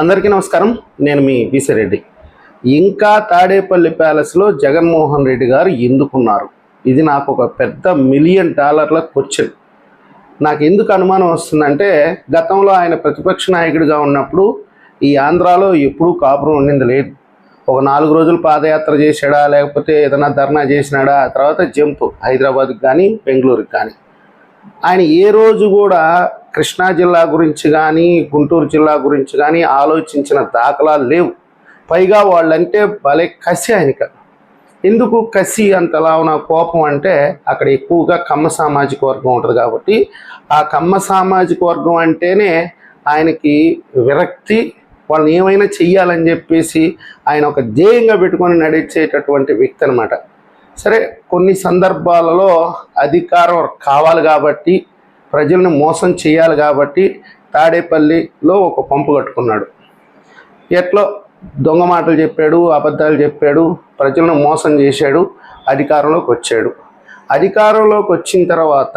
అందరికీ నమస్కారం. నేను మీ విసిరెడ్డి ఇంకా తాడేపల్లి ప్యాలెస్లో జగన్మోహన్ రెడ్డి గారు ఎందుకున్నారు? ఇది నాకు ఒక పెద్ద మిలియన్ డాలర్ల క్వశ్చన్. నాకు ఎందుకు అనుమానం వస్తుందంటే గతంలో ఆయన ప్రతిపక్ష నాయకుడిగా ఉన్నప్పుడు ఈ ఆంధ్రాలో ఎప్పుడూ కాపురం ఉండింది లేదు. ఒక నాలుగు రోజులు పాదయాత్ర చేశాడా లేకపోతే ఏదైనా ధర్నా చేసినాడా ఆ తర్వాత జంప్ హైదరాబాద్కి కానీ బెంగళూరుకి కానీ ఆయన ఏ రోజు కూడా కృష్ణా జిల్లా గురించి కానీ గుంటూరు జిల్లా గురించి కానీ ఆలోచించిన దాఖలాలు లేవు. పైగా వాళ్ళంటే భలే కసి ఆయనక. ఎందుకు కసి అంతలా ఉన్న కోపం అంటే అక్కడ ఎక్కువగా కమ్మ సామాజిక వర్గం ఉంటుంది కాబట్టి ఆ కమ్మ సామాజిక వర్గం అంటేనే ఆయనకి విరక్తి వాళ్ళని ఏమైనా చెయ్యాలని చెప్పేసి ఆయన ఒక ధ్యేయంగా పెట్టుకొని నడిచేటటువంటి వ్యక్తి అనమాట సరే కొన్ని సందర్భాలలో అధికారం కావాలి కాబట్టి ప్రజలను మోసం చేయాలి కాబట్టి తాడేపల్లిలో ఒక పంపు కట్టుకున్నాడు. ఎట్లో దొంగ మాటలు చెప్పాడు అబద్ధాలు చెప్పాడు ప్రజలను మోసం చేశాడు అధికారంలోకి వచ్చాడు. అధికారంలోకి వచ్చిన తర్వాత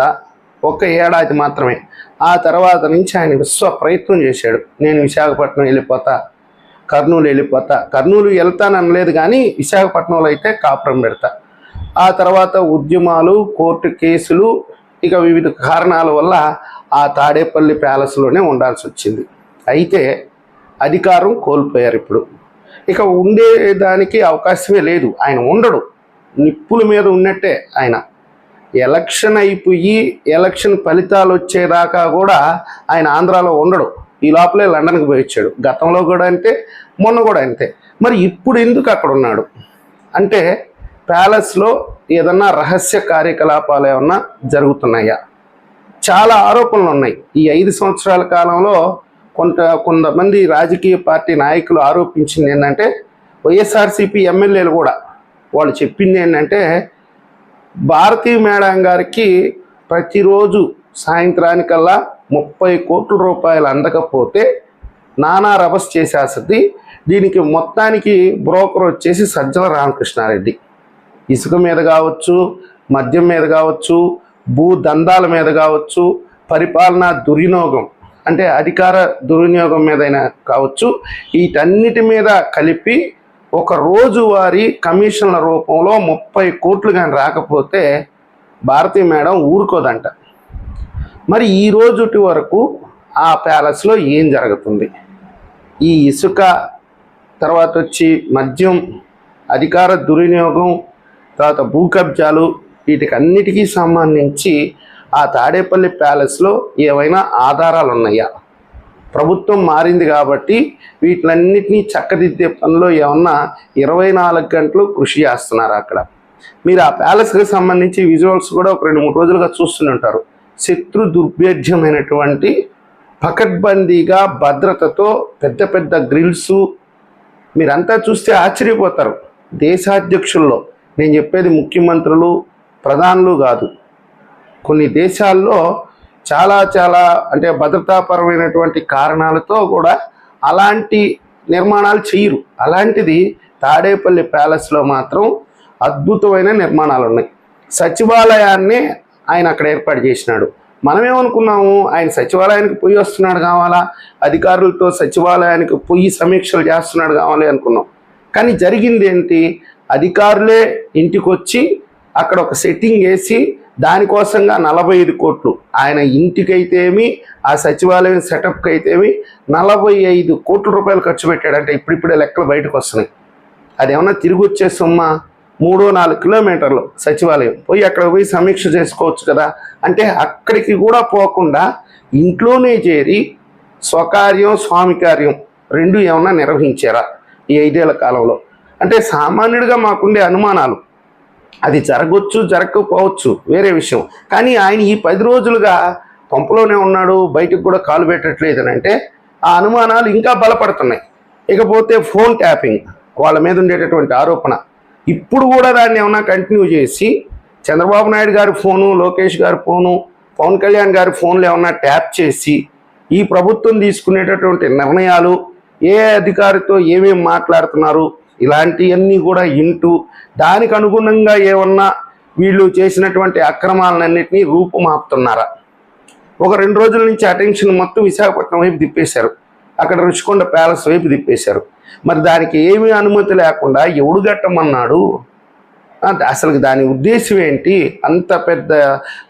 ఒక ఏడాది మాత్రమే. ఆ తర్వాత నుంచి ఆయన విశ్వ ప్రయత్నం చేశాడు. నేను విశాఖపట్నం వెళ్ళిపోతా కర్నూలు వెళ్ళిపోతా. కర్నూలు వెళ్తాననలేదు కానీ విశాఖపట్నంలో అయితే కాపురం పెడతా. ఆ తర్వాత ఉద్యమాలు కోర్టు కేసులు ఇక వివిధ కారణాల వల్ల ఆ తాడేపల్లి ప్యాలెస్లోనే ఉండాల్సి వచ్చింది. అయితే అధికారం కోల్పోయారు ఇప్పుడు. ఇక ఉండేదానికి అవకాశమే లేదు. ఆయన ఉండడు. నిప్పుల మీద ఉన్నట్టే ఆయన. ఎలక్షన్ అయిపోయి ఎలక్షన్ ఫలితాలు వచ్చేదాకా కూడా ఆయన ఆంధ్రాలో ఉండడు. ఈ లోపలే లండన్కి పోయి వచ్చాడు. గతంలో కూడా అంతే మొన్న కూడా అంతే. మరి ఇప్పుడు ఎందుకు అక్కడ ఉన్నాడు? అంటే ప్యాలెస్లో ఏదన్నా రహస్య కార్యకలాపాలు ఏమన్నా జరుగుతున్నాయా? చాలా ఆరోపణలు ఉన్నాయి. ఈ ఐదు సంవత్సరాల కాలంలో కొంత కొంతమంది రాజకీయ పార్టీ నాయకులు ఆరోపించింది ఏంటంటే వైఎస్ఆర్సీపీ ఎమ్మెల్యేలు కూడా వాళ్ళు చెప్పింది ఏంటంటే భారతీ మేడం గారికి ప్రతిరోజు సాయంత్రానికల్లా ముప్పై కోట్ల రూపాయలు అందకపోతే నానా రభస్ చేసేస్తుంది దీనికి మొత్తానికి బ్రోకర్ వచ్చేసి సజ్జల రామకృష్ణారెడ్డి. ఇసుక మీద కావచ్చు మద్యం మీద కావచ్చు భూ దందాల మీద కావచ్చు పరిపాలనా దుర్వినియోగం అంటే అధికార దుర్వినియోగం మీదైనా కావచ్చు వీటన్నిటి మీద కలిపి ఒక రోజువారీ కమిషన్ల రూపంలో ముప్పై కోట్లు కానీ రాకపోతే భారతీ మేడం ఊరుకోదంట. మరి ఈ రోజుటి వరకు ఆ ప్యాలెస్లో ఏం జరుగుతుంది? ఈ ఇసుక తర్వాత వచ్చి మద్యం అధికార దుర్వినియోగం తర్వాత భూ కబ్జాలు వీటికి అన్నిటికీ సంబంధించి ఆ తాడేపల్లి ప్యాలెస్లో ఏవైనా ఆధారాలు ఉన్నాయా? ప్రభుత్వం మారింది కాబట్టి వీటిలన్నిటినీ చక్కదిద్దే పనిలో ఏమన్నా ఇరవై నాలుగు గంటలు కృషి చేస్తున్నారు అక్కడ? మీరు ఆ ప్యాలెస్కి సంబంధించి విజువల్స్ కూడా ఒక రెండు మూడు రోజులుగా చూస్తూనే ఉంటారు. శత్రు దుర్భేద్యమైనటువంటి పకడ్బందీగా భద్రతతో పెద్ద పెద్ద గ్రిల్స్ మీరంతా చూస్తే ఆశ్చర్యపోతారు. దేశాధ్యక్షుల్లో నేను చెప్పేది ముఖ్యమంత్రులు ప్రధానులు కాదు. కొన్ని దేశాల్లో చాలా చాలా అంటే భద్రతాపరమైనటువంటి కారణాలతో కూడా అలాంటి నిర్మాణాలు చేయరు. అలాంటిది తాడేపల్లి ప్యాలెస్లో మాత్రం అద్భుతమైన నిర్మాణాలు ఉన్నాయి. సచివాలయాన్ని ఆయన అక్కడ ఏర్పాటు చేసినాడు. మనమేమనుకున్నాము ఆయన సచివాలయానికి పోయి వస్తున్నాడు కావాలా? అధికారులతో సచివాలయానికి పోయి సమీక్షలు చేస్తున్నాడు కావాలి అనుకున్నాం. కానీ జరిగింది ఏంటి? అధికారులే ఇంటికి వచ్చి అక్కడ ఒక సెట్టింగ్ వేసి దానికోసంగా నలభై ఐదు కోట్లు. ఆయన ఇంటికైతేమి ఆ సచివాలయం సెటప్కి అయితేమి నలభై ఐదు కోట్ల రూపాయలు ఖర్చు పెట్టాడంటే ఇప్పుడిప్పుడే లెక్కలు బయటకు వస్తున్నాయి అదేమన్నా తిరిగి వచ్చే సొమ్మ మూడో నాలుగు కిలోమీటర్లు సచివాలయం. పోయి అక్కడ పోయి సమీక్ష చేసుకోవచ్చు కదా. అంటే అక్కడికి కూడా పోకుండా ఇంట్లోనే చేరి స్వకార్యం స్వామి కార్యం రెండు ఏమన్నా నిర్వహించారా ఈ ఐదేళ్ళ కాలంలో? అంటే సామాన్యుడిగా మాకుండే అనుమానాలు. అది జరగవచ్చు జరగకపోవచ్చు వేరే విషయం. కానీ ఆయన ఈ పది రోజులుగా పంపులోనే ఉన్నాడు బయటకు కూడా కాలు పెట్టట్లేదు అని అంటే ఆ అనుమానాలు ఇంకా బలపడుతున్నాయి. ఇకపోతే ఫోన్ ట్యాపింగ్ వాళ్ళ మీద ఉండేటటువంటి ఆరోపణ. ఇప్పుడు కూడా దాన్ని ఏమన్నా కంటిన్యూ చేసి చంద్రబాబు నాయుడు గారి ఫోను లోకేష్ గారి ఫోను పవన్ కళ్యాణ్ గారి ఫోన్లు ఏమన్నా ట్యాప్ చేసి ఈ ప్రభుత్వం తీసుకునేటటువంటి నిర్ణయాలు ఏ అధికారితో ఏమేమి మాట్లాడుతున్నారు ఇలాంటివన్నీ కూడా వింటూ దానికి అనుగుణంగా ఏమన్నా వీళ్ళు చేసినటువంటి అక్రమాలన్నింటినీ రూపుమాపుతున్నారా? ఒక రెండు రోజుల నుంచి అటెన్షన్ మొత్తం విశాఖపట్నం వైపు తిప్పేశారు. అక్కడ రుషికొండ ప్యాలెస్ వైపు తిప్పేశారు. మరి దానికి ఏమీ అనుమతి లేకుండా ఎవడు గట్టమన్నాడు? అసలు దాని ఉద్దేశం ఏంటి? అంత పెద్ద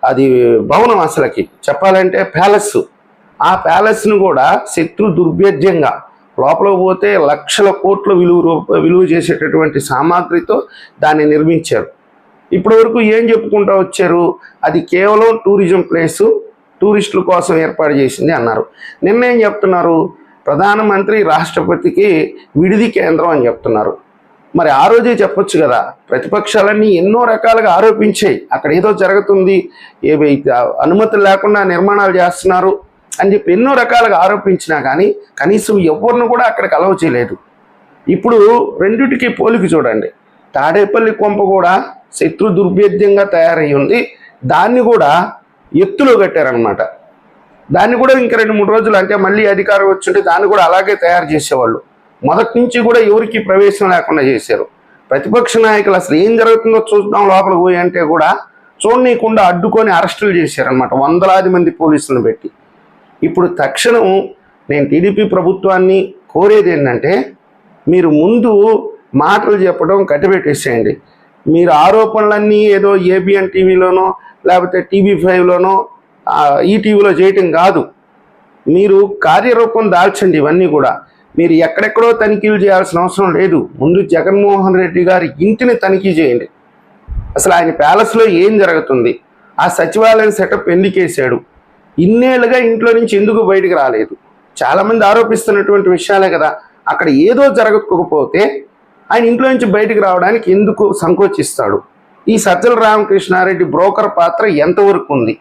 అది భవనం అసలుకి చెప్పాలంటే ప్యాలెస్. ఆ ప్యాలెస్ను కూడా శత్రు దుర్భేద్యంగా లోపల పోతే లక్షల కోట్ల విలువ రూప- విలువ చేసేటటువంటి సామాగ్రితో దాన్ని నిర్మించారు. ఇప్పటి వరకు ఏం చెప్పుకుంటూ వచ్చారు? అది కేవలం టూరిజం ప్లేసు టూరిస్టుల కోసం ఏర్పాటు చేసింది అన్నారు. నిన్న ఏం చెప్తున్నారు? ప్రధానమంత్రి రాష్ట్రపతికి విడిది కేంద్రం అని చెప్తున్నారు. మరి ఆ రోజే చెప్పొచ్చు కదా ప్రతిపక్షాలన్నీ ఎన్నో రకాలుగా ఆరోపించాయి. అక్కడ ఏదో జరుగుతుంది ఏవి అనుమతులు లేకుండా నిర్మాణాలు చేస్తున్నారు అని చెప్పి ఎన్నో రకాలుగా ఆరోపించినా కానీ కనీసం ఎవరిని కూడా అక్కడికి అలవ్ చేయలేదు. ఇప్పుడు రెండిటికి పోలిక చూడండి. తాడేపల్లి కొంప కూడా శత్రు దుర్భేద్యంగా తయారై ఉంది. దాన్ని కూడా ఎత్తులో కట్టారనమాట దాన్ని కూడా ఇంకా రెండు మూడు రోజులు అంటే మళ్ళీ అధికారం వచ్చుంటే దాన్ని కూడా అలాగే తయారు చేసేవాళ్ళు. మొదటి నుంచి కూడా ఎవరికి ప్రవేశం లేకుండా చేశారు. ప్రతిపక్ష నాయకులు అసలు ఏం జరుగుతుందో చూద్దాం లోపల పోయి అంటే కూడా చూడనీయకుండా అడ్డుకొని అరెస్టులు చేశారనమాట వందలాది మంది పోలీసులను పెట్టి. ఇప్పుడు తక్షణం నేను టీడీపీ ప్రభుత్వాన్ని కోరేది ఏంటంటే మీరు ముందు మాటలు చెప్పడం కట్టిపెట్టేసేయండి. మీరు ఆరోపణలన్నీ ఏదో ఏబిఎన్ టీవీలోనో లేకపోతే టీవీ ఫైవ్లోనో ఈటీవీలో చేయటం కాదు. మీరు కార్యరూపం దాల్చండి ఇవన్నీ కూడా. మీరు ఎక్కడెక్కడో తనిఖీలు చేయాల్సిన అవసరం లేదు. ముందు జగన్మోహన్ రెడ్డి గారి ఇంటిని తనిఖీ చేయండి. అసలు ఆయన ప్యాలెస్లో ఏం జరుగుతుంది? ఆ సచివాలయం సెటప్ ఎందుకు వేసాడు ఇన్నేళ్ళుగా ఇంట్లో నుంచి ఎందుకు బయటకు రాలేదు? చాలామంది ఆరోపిస్తున్నటువంటి విషయాలే కదా. అక్కడ ఏదో జరగకపోతే ఆయన ఇంట్లో నుంచి బయటకు రావడానికి ఎందుకు సంకోచిస్తాడు? ఈ సజ్జల రామకృష్ణారెడ్డి బ్రోకర్ పాత్ర ఎంతవరకు ఉంది?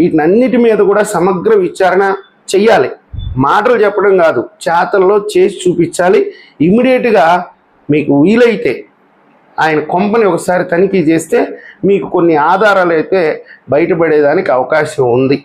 వీటినన్నిటి మీద కూడా సమగ్ర విచారణ చెయ్యాలి. మాటలు చెప్పడం కాదు చేతల్లో చేసి చూపించాలి. ఇమ్మీడియట్గా మీకు వీలైతే ఆయన కొంపని ఒకసారి తనిఖీ చేస్తే మీకు కొన్ని ఆధారాలు అయితే బయటపడేదానికి అవకాశం ఉంది.